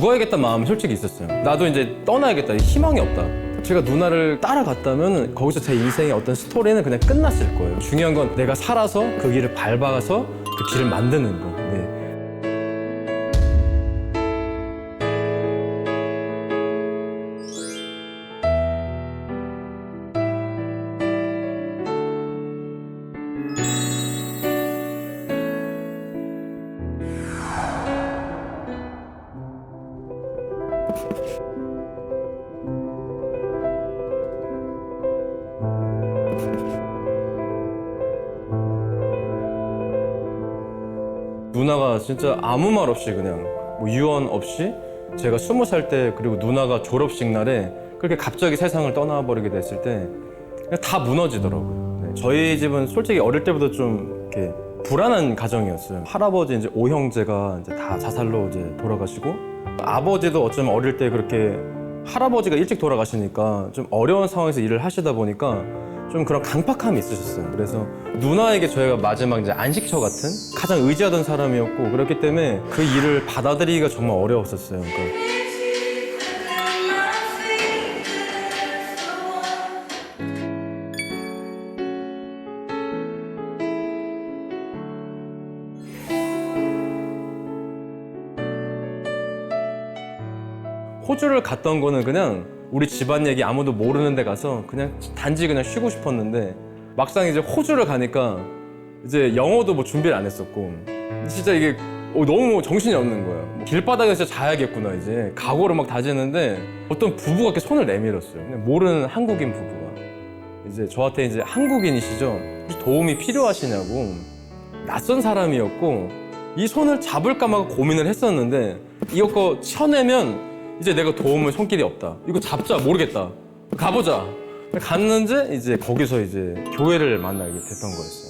죽어야겠다는 마음이 솔직히 있었어요. 나도 이제 떠나야겠다. 희망이 없다. 제가 누나를 따라갔다면 거기서 제 인생의 어떤 스토리는 그냥 끝났을 거예요. 중요한 건 내가 살아서 그 길을 밟아가서 그 길을 만드는 거. 네. 누나가 진짜 아무 말 없이 그냥 뭐 유언 없이 제가 스무 살 때 그리고 누나가 졸업식 날에 그렇게 갑자기 세상을 떠나버리게 됐을 때 그냥 다 무너지더라고요. 네, 저희 집은 솔직히 어릴 때부터 좀 이렇게 불안한 가정이었어요. 할아버지 이제 오형제가 이제 다 자살로 이제 돌아가시고 아버지도 어쩌면 어릴 때 그렇게 할아버지가 일찍 돌아가시니까 좀 어려운 상황에서 일을 하시다 보니까 좀 그런 강팍함이 있으셨어요. 그래서 누나에게 저희가 마지막 이제 안식처 같은 가장 의지하던 사람이었고 그렇기 때문에 그 일을 받아들이기가 정말 어려웠었어요. 그러니까 호주를 갔던 거는 그냥 우리 집안 얘기 아무도 모르는 데 가서 그냥 단지 그냥 쉬고 싶었는데 막상 이제 호주를 가니까 이제 영어도 뭐 준비를 안 했었고 진짜 이게 어, 너무 정신이 없는 거예요. 뭐 길바닥에 서 자야겠구나 이제 각오를 막 다지는데 어떤 부부가 이렇게 손을 내밀었어요. 모르는 한국인 부부가 이제 저한테 이제 한국인이시죠. 도움이 필요하시냐고 낯선 사람이었고 이 손을 잡을까 막 고민을 했었는데 이거 쳐내면 이제 내가 도움을 손길이 없다. 이거 잡자 모르겠다. 가보자. 갔는데 이제 거기서 이제 교회를 만나게 됐던 거였어요.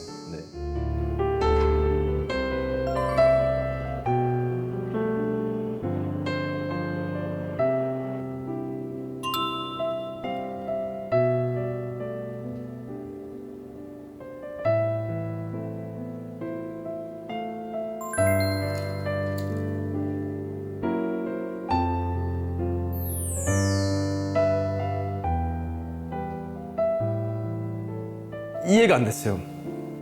이해가 안 됐어요.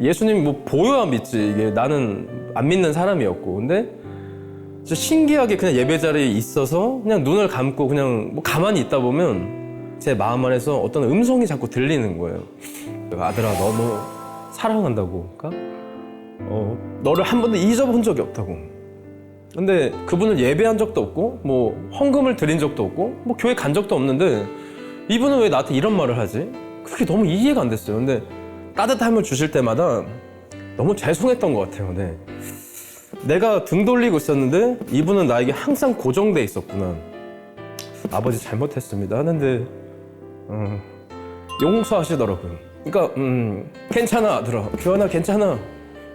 예수님 뭐 보여야 믿지. 이게 나는 안 믿는 사람이었고. 근데 진짜 신기하게 그냥 예배 자리에 있어서 그냥 눈을 감고 그냥 뭐 가만히 있다 보면 제 마음 안에서 어떤 음성이 자꾸 들리는 거예요. 아들아, 너무 사랑한다고. 그러니까 어, 너를 한 번도 잊어본 적이 없다고. 근데 그분을 예배한 적도 없고 뭐 헌금을 드린 적도 없고 뭐 교회 간 적도 없는데 이분은 왜 나한테 이런 말을 하지? 그게 너무 이해가 안 됐어요. 근데 따뜻함을 주실 때마다 너무 죄송했던 것 같아요. 네. 내가 등 돌리고 있었는데 이분은 나에게 항상 고정돼 있었구나. 아버지 잘못했습니다 하는데 음, 용서하시더라고요. 그러니까 음, 괜찮아 아들아, 교환아 괜찮아.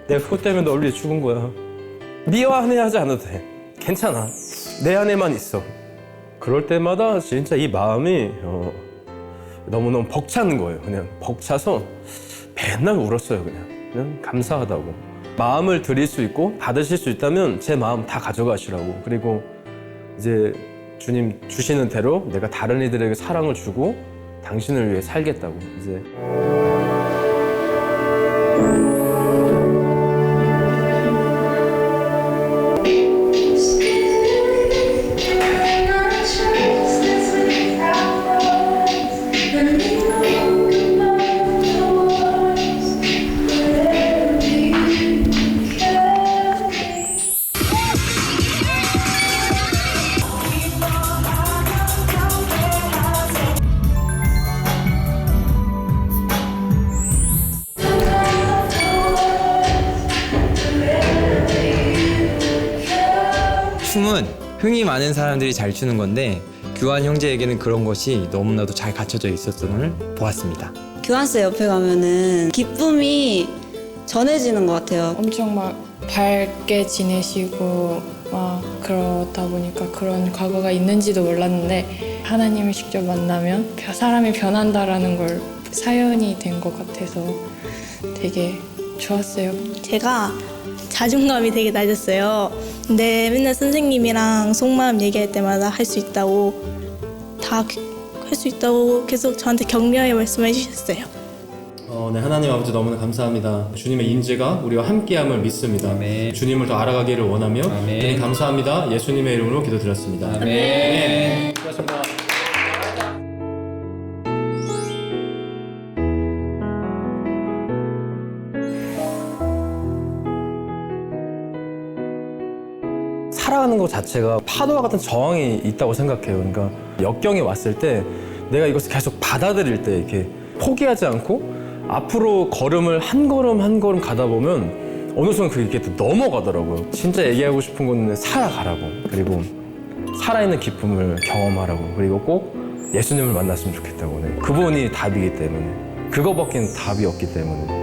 내가 그것 때문에 널 위해 죽은 거야. 미워하지 않아도 돼. 괜찮아. 내 안에만 있어. 그럴 때마다 진짜 이 마음이 어, 너무너무 벅차는 거예요. 그냥 벅차서 맨날 울었어요. 그냥. 그냥 감사하다고. 마음을 드릴 수 있고 받으실 수 있다면 제 마음 다 가져가시라고. 그리고 이제 주님 주시는 대로 내가 다른 이들에게 사랑을 주고 당신을 위해 살겠다고. 이제 흥이 많은 사람들이 잘 추는 건데 교환 형제에게는 그런 것이 너무나도 잘 갖춰져 있었음을 보았습니다. 교환세 옆에 가면은 기쁨이 전해지는 것 같아요. 엄청 막 밝게 지내시고 막 그러다 보니까 그런 과거가 있는지도 몰랐는데 하나님을 직접 만나면 벼- 사람이 변한다라는 걸 사연이 된 것 같아서 되게 좋았어요. 제가 자존감이 되게 낮았어요. 근데 맨날 선생님이랑 속마음 얘기할 때마다 할 수 있다고 다 할 수 있다고 계속 저한테 격려의 말씀을 해주셨어요. 어, 네, 하나님 아버지 너무나 감사합니다. 주님의 인재가 우리와 함께함을 믿습니다. 아멘. 주님을 더 알아가기를 원하며 아멘. 주님 감사합니다. 예수님의 이름으로 기도드렸습니다. 아멘. 수고하셨습니다. 살아가는 것 자체가 파도와 같은 저항이 있다고 생각해요. 그러니까 역경이 왔을 때 내가 이것을 계속 받아들일 때 이렇게 포기하지 않고 앞으로 걸음을 한 걸음 한 걸음 가다 보면 어느 순간 그게 또 넘어가더라고요. 진짜 얘기하고 싶은 건 살아가라고 그리고 살아있는 기쁨을 경험하라고 그리고 꼭 예수님을 만났으면 좋겠다고 네. 그분이 답이기 때문에 그거밖엔 답이 없기 때문에